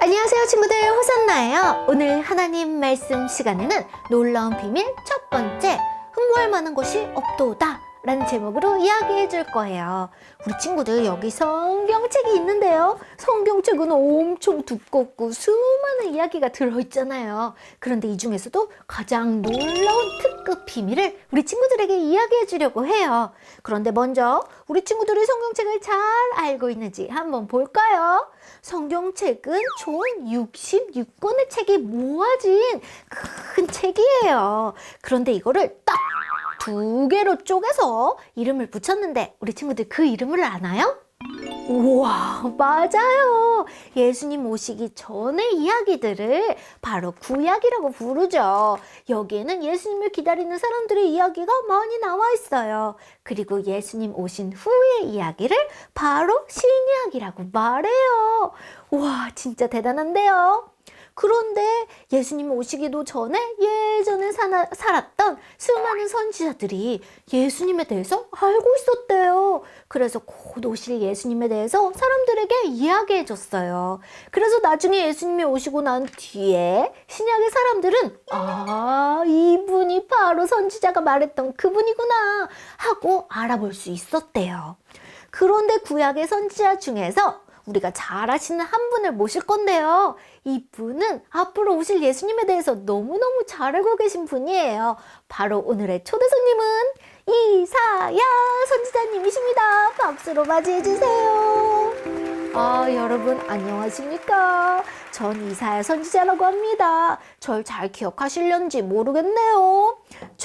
안녕하세요 친구들. 호산나예요. 오늘 하나님 말씀 시간에는 놀라운 비밀 첫 번째 흠모할 만한 것이 없도다 라는 제목으로 이야기해 줄 거예요 우리 친구들 여기 성경책이 있는데요 성경책은 엄청 두껍고 수많은 이야기가 들어있잖아요 그런데 이 중에서도 가장 놀라운 특급 비밀을 우리 친구들에게 이야기해 주려고 해요 그런데 먼저 우리 친구들이 성경책을 잘 알고 있는지 한번 볼까요? 성경책은 총 66권의 책이 모아진 큰 책이에요. 그런데 이거를 딱 두 개로 쪼개서 이름을 붙였는데 우리 친구들 그 이름을 아나요? 우와, 맞아요. 예수님 오시기 전의 이야기들을 바로 구약이라고 부르죠. 여기에는 예수님을 기다리는 사람들의 이야기가 많이 나와 있어요. 그리고 예수님 오신 후의 이야기를 바로 신이야기라고 말해요. 우와, 진짜 대단한데요. 그런데 예수님 오시기도 전에 예전에 사나, 살았던 수많은 선지자들이 예수님에 대해서 알고 있었대요. 그래서 곧 오실 예수님에 대해서 사람들에게 이야기해 줬어요. 그래서 나중에 예수님이 오시고 난 뒤에 신약의 사람들은 아, 이분이 바로 선지자가 말했던 그분이구나 하고 알아볼 수 있었대요. 그런데 구약의 선지자 중에서 우리가 잘 아시는 한 분을 모실 건데요. 이 분은 앞으로 오실 예수님에 대해서 너무너무 잘 알고 계신 분이에요. 바로 오늘의 초대 손님은 이사야 선지자님이십니다. 박수로 맞이해 주세요. 아, 여러분 안녕하십니까? 전 이사야 선지자라고 합니다. 절 잘 기억하실련지 모르겠네요.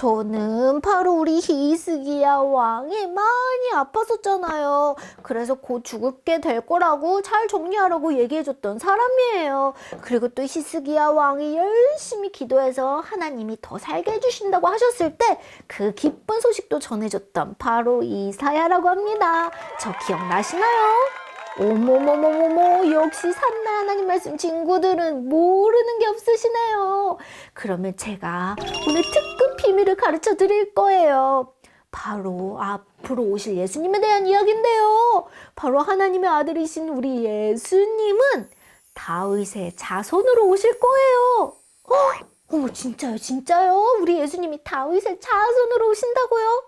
저는 바로 우리 히스기야 왕이 많이 아팠었잖아요. 그래서 곧 죽게 될 거라고 잘 정리하라고 얘기해줬던 사람이에요. 그리고 또 히스기야 왕이 열심히 기도해서 하나님이 더 살게 해주신다고 하셨을 때 그 기쁜 소식도 전해줬던 바로 이사야라고 합니다. 저 기억나시나요? 어머머머머머 역시 산나 하나님 말씀 친구들은 모르는 게 없으시네요. 그러면 제가 오늘 특급 비밀을 가르쳐 드릴 거예요. 바로 앞으로 오실 예수님에 대한 이야기인데요. 바로 하나님의 아들이신 우리 예수님은 다윗의 자손으로 오실 거예요. 어, 어머 진짜요 진짜요? 우리 예수님이 다윗의 자손으로 오신다고요?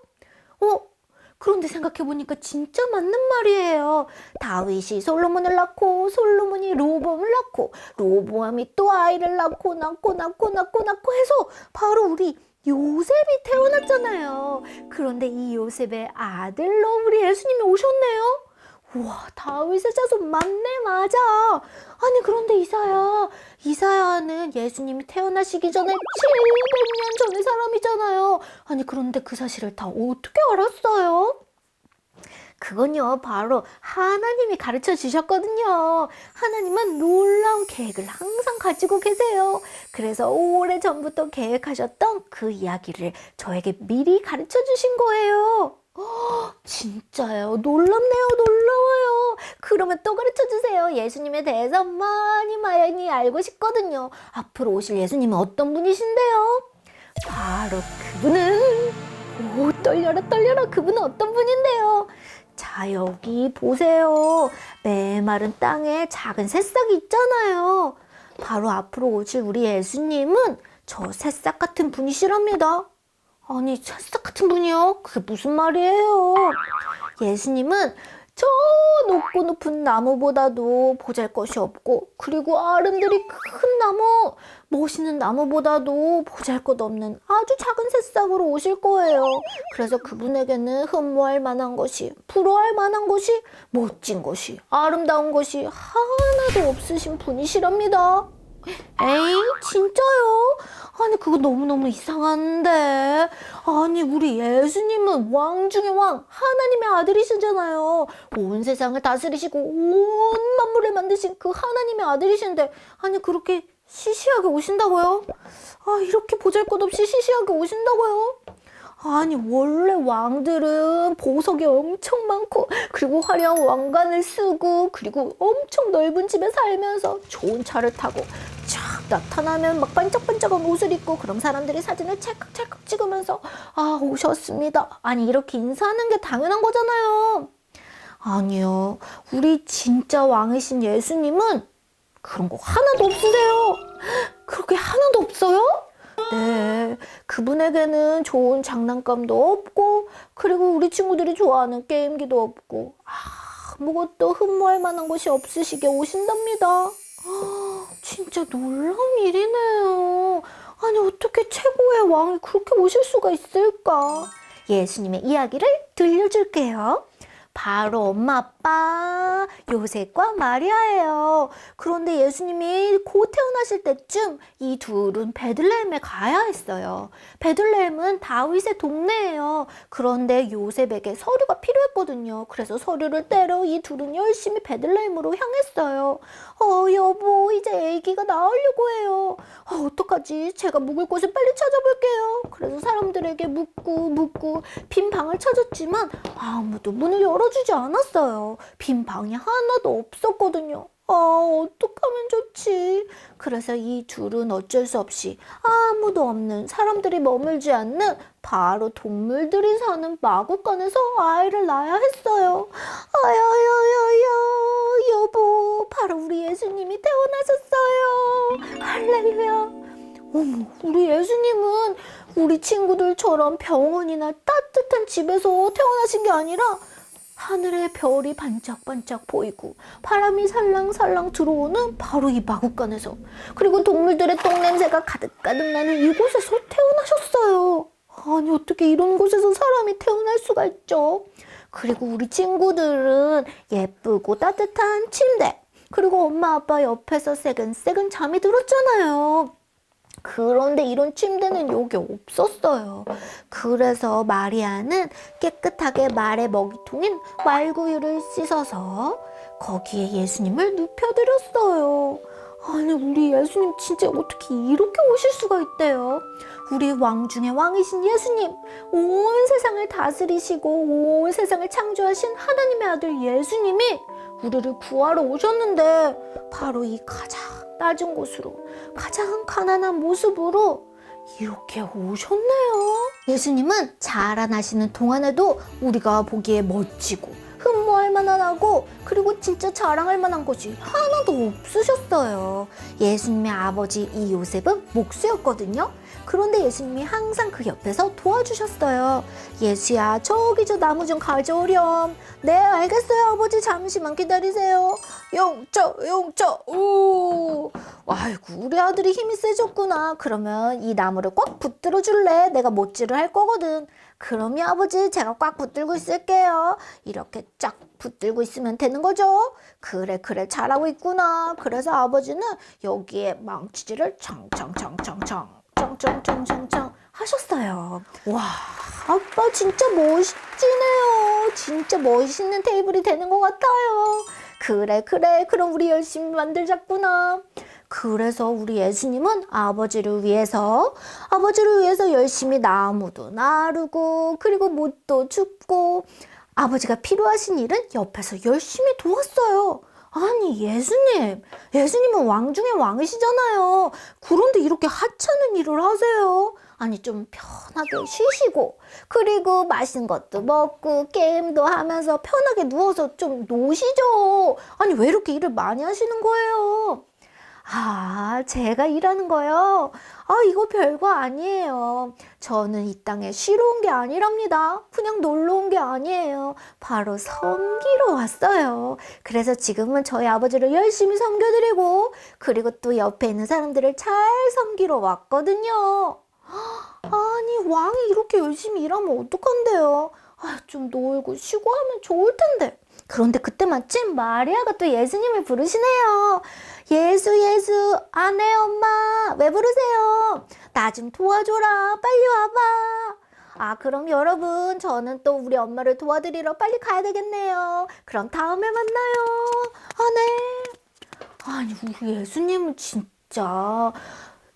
어? 그런데 생각해보니까 진짜 맞는 말이에요. 다윗이 솔로몬을 낳고 솔로몬이 로보암을 낳고 로보암이 또 아이를 낳고 낳고 낳고 낳고 낳고 해서 바로 우리 요셉이 태어났잖아요. 그런데 이 요셉의 아들로 우리 예수님이 오셨네요. 우와, 다윗의 자손 맞네, 맞아. 아니, 그런데 이사야, 이사야는 예수님이 태어나시기 전에 700년 전의 사람이잖아요. 아니, 그런데 그 사실을 다 어떻게 알았어요? 그건요, 바로 하나님이 가르쳐 주셨거든요. 하나님은 놀라운 계획을 항상 가지고 계세요. 그래서 오래 전부터 계획하셨던 그 이야기를 저에게 미리 가르쳐 주신 거예요. 어, 진짜요? 놀랍네요, 놀라워요. 그러면 또 가르쳐 주세요. 예수님에 대해서 많이 많이 알고 싶거든요. 앞으로 오실 예수님은 어떤 분이신데요? 바로 그분은, 오, 떨려라, 떨려라. 그분은 어떤 분인데요? 자, 여기 보세요. 메마른 땅에 작은 새싹이 있잖아요. 바로 앞으로 오실 우리 예수님은 저 새싹 같은 분이시랍니다. 아니, 새싹 같은 분이요? 그게 무슨 말이에요? 예수님은 저 높고 높은 나무보다도 보잘 것이 없고, 그리고 아름드리 큰 나무, 멋있는 나무보다도 보잘 것 없는 아주 작은 새싹으로 오실 거예요. 그래서 그분에게는 흠모할 만한 것이, 부러워할 만한 것이, 멋진 것이, 아름다운 것이 하나도 없으신 분이시랍니다. 에이, 진짜요? 아니, 그거 너무너무 이상한데. 아니, 우리 예수님은 왕 중의 왕, 하나님의 아들이시잖아요. 온 세상을 다스리시고 온 만물을 만드신 그 하나님의 아들이신데, 아니, 그렇게 시시하게 오신다고요? 아, 이렇게 보잘 것 없이 시시하게 오신다고요? 아니 원래 왕들은 보석이 엄청 많고 그리고 화려한 왕관을 쓰고 그리고 엄청 넓은 집에 살면서 좋은 차를 타고 쫙 나타나면 막 반짝반짝한 옷을 입고 그럼 사람들이 사진을 찰칵찰칵 찍으면서 아 오셨습니다. 아니 이렇게 인사하는 게 당연한 거잖아요. 아니요. 우리 진짜 왕이신 예수님은 그런 거 하나도 없으세요. 그렇게 하나도 없어요? 네. 그분에게는 좋은 장난감도 없고, 그리고 우리 친구들이 좋아하는 게임기도 없고, 아무것도 흠모할 만한 것이 없으시게 오신답니다. 아, 진짜 놀라운 일이네요. 아니, 어떻게 최고의 왕이 그렇게 오실 수가 있을까? 예수님의 이야기를 들려줄게요. 바로 엄마 아빠 요셉과 마리아예요. 그런데 예수님이 곧 태어나실 때쯤 이 둘은 베들레헴에 가야 했어요. 베들레헴은 다윗의 동네예요. 그런데 요셉에게 서류가 필요했거든요. 그래서 서류를 떼러 이 둘은 열심히 베들레헴으로 향했어요. 어 여보 이제 아기가 나오려고 해요. 어, 어떡하지? 제가 묵을 곳을 빨리 찾아볼게요. 그래서 사람들에게 묻고 묻고 빈 방을 찾았지만 아무도 문을 열어 주지 않았어요. 빈 방이 하나도 없었거든요. 아, 어떡하면 좋지? 그래서 이 둘은 어쩔 수 없이 아무도 없는 사람들이 머물지 않는 바로 동물들이 사는 마구간에서 아이를 낳아야 했어요. 아야야야야, 여보, 바로 우리 예수님이 태어나셨어요. 할렐루야. 어머, 우리 예수님은 우리 친구들처럼 병원이나 따뜻한 집에서 태어나신 게 아니라 하늘에 별이 반짝반짝 보이고 바람이 살랑살랑 들어오는 바로 이 마구간에서 그리고 동물들의 똥냄새가 가득가득 나는 이곳에서 태어나셨어요. 아니 어떻게 이런 곳에서 사람이 태어날 수가 있죠? 그리고 우리 친구들은 예쁘고 따뜻한 침대 그리고 엄마 아빠 옆에서 새근새근 잠이 들었잖아요. 그런데 이런 침대는 여기 없었어요. 그래서 마리아는 깨끗하게 말의 먹이통인 말구유를 씻어서 거기에 예수님을 눕혀드렸어요. 아니, 우리 예수님 진짜 어떻게 이렇게 오실 수가 있대요? 우리 왕 중의 왕이신 예수님, 온 세상을 다스리시고 온 세상을 창조하신 하나님의 아들 예수님이 우리를 구하러 오셨는데 바로 이 가장 낮은 곳으로 가장 가난한 모습으로 이렇게 오셨네요. 예수님은 자라나시는 동안에도 우리가 보기에 멋지고 흠모할 만하고 그리고 진짜 자랑할 만한 것이 하나도 없으셨어요. 예수님의 아버지 이 요셉은 목수였거든요. 그런데 예수님이 항상 그 옆에서 도와주셨어요. 예수야, 저기 저 나무 좀 가져오렴. 네, 알겠어요, 아버지. 잠시만 기다리세요. 용처, 용처, 오. 아이고, 우리 아들이 힘이 세졌구나. 그러면 이 나무를 꽉 붙들어 줄래? 내가 못질을 할 거거든. 그럼요, 아버지. 제가 꽉 붙들고 있을게요. 이렇게 쫙 붙들고 있으면 되는 거죠? 그래, 그래. 잘하고 있구나. 그래서 아버지는 여기에 망치질을 청청청청청. 청청청청청 하셨어요. 와, 아빠 진짜 멋지네요. 진짜 멋있는 테이블이 되는 것 같아요. 그래, 그래. 그럼 우리 열심히 만들자꾸나. 그래서 우리 예수님은 아버지를 위해서, 아버지를 위해서 열심히 나무도 나르고, 그리고 못도 줍고, 아버지가 필요하신 일은 옆에서 열심히 도왔어요. 아니, 예수님. 예수님은 왕 중에 왕이시잖아요. 그런데 이렇게 하찮은 일을 하세요. 아니, 좀 편하게 쉬시고, 그리고 맛있는 것도 먹고, 게임도 하면서 편하게 누워서 좀 노시죠. 아니, 왜 이렇게 일을 많이 하시는 거예요? 아, 제가 일하는 거요? 아, 이거 별거 아니에요. 저는 이 땅에 쉬러 온 게 아니랍니다. 그냥 놀러 온 게 아니에요. 바로 섬기러 왔어요. 그래서 지금은 저희 아버지를 열심히 섬겨드리고, 그리고 또 옆에 있는 사람들을 잘 섬기러 왔거든요. 아니, 왕이 이렇게 열심히 일하면 어떡한데요? 아, 좀 놀고 쉬고 하면 좋을 텐데. 그런데 그때 마침 마리아가 또 예수님을 부르시네요. 예수, 예수, 아네, 엄마. 왜 부르세요? 나 좀 도와줘라. 빨리 와봐. 아, 그럼 여러분, 저는 또 우리 엄마를 도와드리러 빨리 가야 되겠네요. 그럼 다음에 만나요. 아, 네. 아니, 우리 예수님은 진짜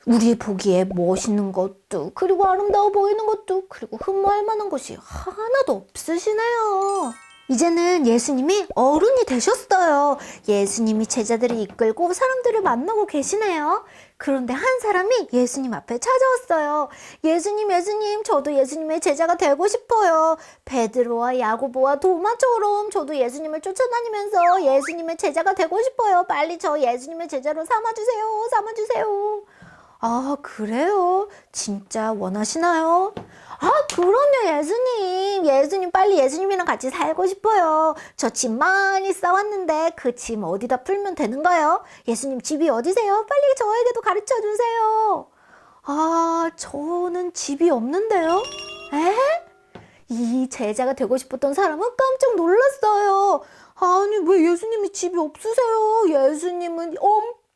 우리 보기에 멋있는 것도, 그리고 아름다워 보이는 것도, 그리고 흠모할 만한 것이 하나도 없으시네요. 이제는 예수님이 어른이 되셨어요. 예수님이 제자들을 이끌고 사람들을 만나고 계시네요. 그런데 한 사람이 예수님 앞에 찾아왔어요. 예수님, 예수님, 저도 예수님의 제자가 되고 싶어요. 베드로와 야고보와 도마처럼 저도 예수님을 쫓아다니면서 예수님의 제자가 되고 싶어요. 빨리 저 예수님의 제자로 삼아주세요. 삼아주세요. 아, 그래요? 진짜 원하시나요? 아, 그럼요, 예수님. 예수님, 빨리 예수님이랑 같이 살고 싶어요. 저 집 많이 쌓았는데 그 짐 어디다 풀면 되는가요? 예수님, 집이 어디세요? 빨리 저에게도 가르쳐 주세요. 아, 저는 집이 없는데요? 에? 이 제자가 되고 싶었던 사람은 깜짝 놀랐어요. 아니, 왜 예수님이 집이 없으세요? 예수님은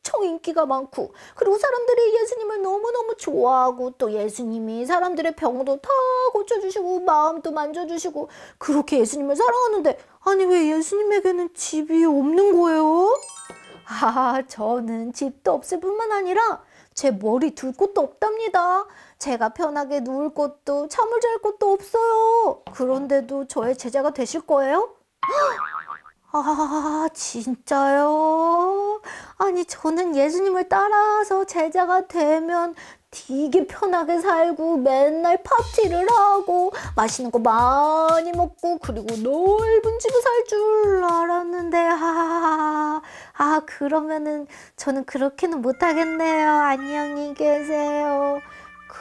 엄청 인기가 많고, 그리고 사람들이 예수님을 너무너무 좋아하고, 또 예수님이 사람들의 병도 다 고쳐주시고, 마음도 만져주시고, 그렇게 예수님을 사랑하는데, 아니, 왜 예수님에게는 집이 없는 거예요? 아, 저는 집도 없을 뿐만 아니라 제 머리 둘 곳도 없답니다. 제가 편하게 누울 곳도 잠을 잘 곳도 없어요. 그런데도 저의 제자가 되실 거예요? 아, 진짜요? 아니, 저는 예수님을 따라서 제자가 되면 되게 편하게 살고 맨날 파티를 하고 맛있는 거 많이 먹고 그리고 넓은 집에 살 줄 알았는데 아, 아 그러면은 저는 그렇게는 못하겠네요. 안녕히 계세요.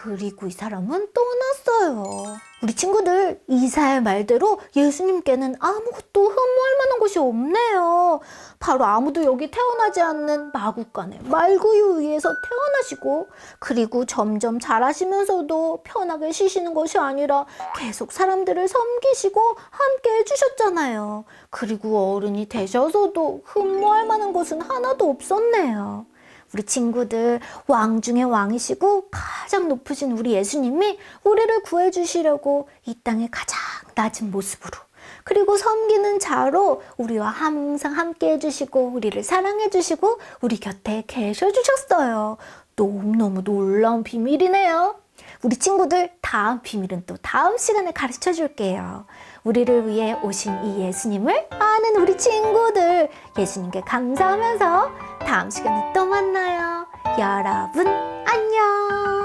그리고 이 사람은 떠났어요. 우리 친구들 이사의 말대로 예수님께는 아무것도 흠모할 만한 것이 없네요. 바로 아무도 여기 태어나지 않는 마구간의 말구유 위에서 태어나시고 그리고 점점 자라시면서도 편하게 쉬시는 것이 아니라 계속 사람들을 섬기시고 함께 해주셨잖아요. 그리고 어른이 되셔서도 흠모할 만한 것은 하나도 없었네요. 우리 친구들 왕 중에 왕이시고 가장 높으신 우리 예수님이 우리를 구해주시려고 이 땅에 가장 낮은 모습으로 그리고 섬기는 자로 우리와 항상 함께 해주시고 우리를 사랑해주시고 우리 곁에 계셔 주셨어요. 너무너무 놀라운 비밀이네요. 우리 친구들 다음 비밀은 또 다음 시간에 가르쳐 줄게요. 우리를 위해 오신 이 예수님을 아는 우리 친구들 예수님께 감사하면서 다음 시간에 또 만나요. 여러분 안녕.